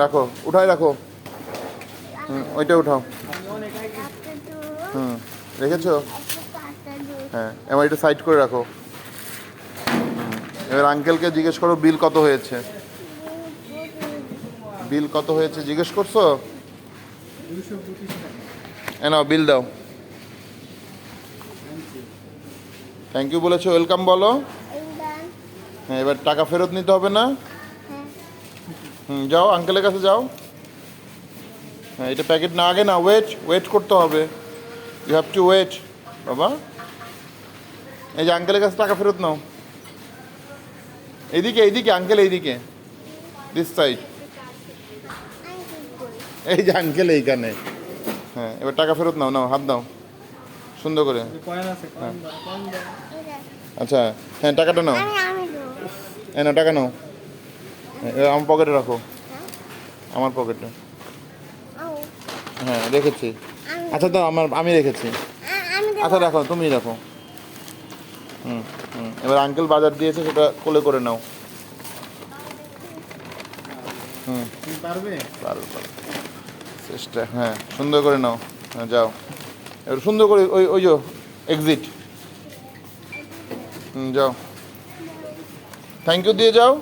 রাখো উঠাই রাখো। হুম ওইটা উঠাও। হুম রেখেছো? হ্যাঁ এবার এটা সাইড করে রাখো। এবার আঙ্কেলকে জিজ্ঞেস করো বিল কত হয়েছে? বিল কত হয়েছে জিজ্ঞেস করছ? এ নাও বিল দাও। থ্যাংক ইউ বলেছ ওয়েলকাম বলো। হ্যাঁ এবার টাকা ফেরত নিতে হবে না। হুম যাও আঙ্কেলের কাছে যাও। হ্যাঁ এটা প্যাকেট না আগে না ওয়েট ওয়েট করতে হবে। ইউ হ্যাভ টু ওয়েট বাবা। এই যে আঙ্কেলের কাছে টাকা ফেরত নাও। এইদিকে এইদিকে আঙ্কেল এইদিকে। দিস সাইড এই যে আঙ্কেল এইখানে। হ্যাঁ এবার টাকা ফেরত নাও নাও হাত দাও। সুন্দর করে। আচ্ছা হ্যাঁ টাকাটা নাও। এই নাও টাকা নাও। হ্যাঁ, আমার পকেটে রাখো। আমার পকেটে হ্যাঁ রেখেছি। আচ্ছা তো আমার আমি রেখেছি। আচ্ছা রাখো তুমি রাখো। হুম হুম এবার আঙ্কেল বাজার দিয়েছে সেটা কোলে করে নাও। হুম। তুমি পারবে। পারো পারো চেষ্টা হ্যাঁ সুন্দর করে নাও। হ্যাঁ যাও। এবার সুন্দর করে ওই ওই যে এক্সিট হুম যাও। থ্যাংক ইউ দিয়ে যাও।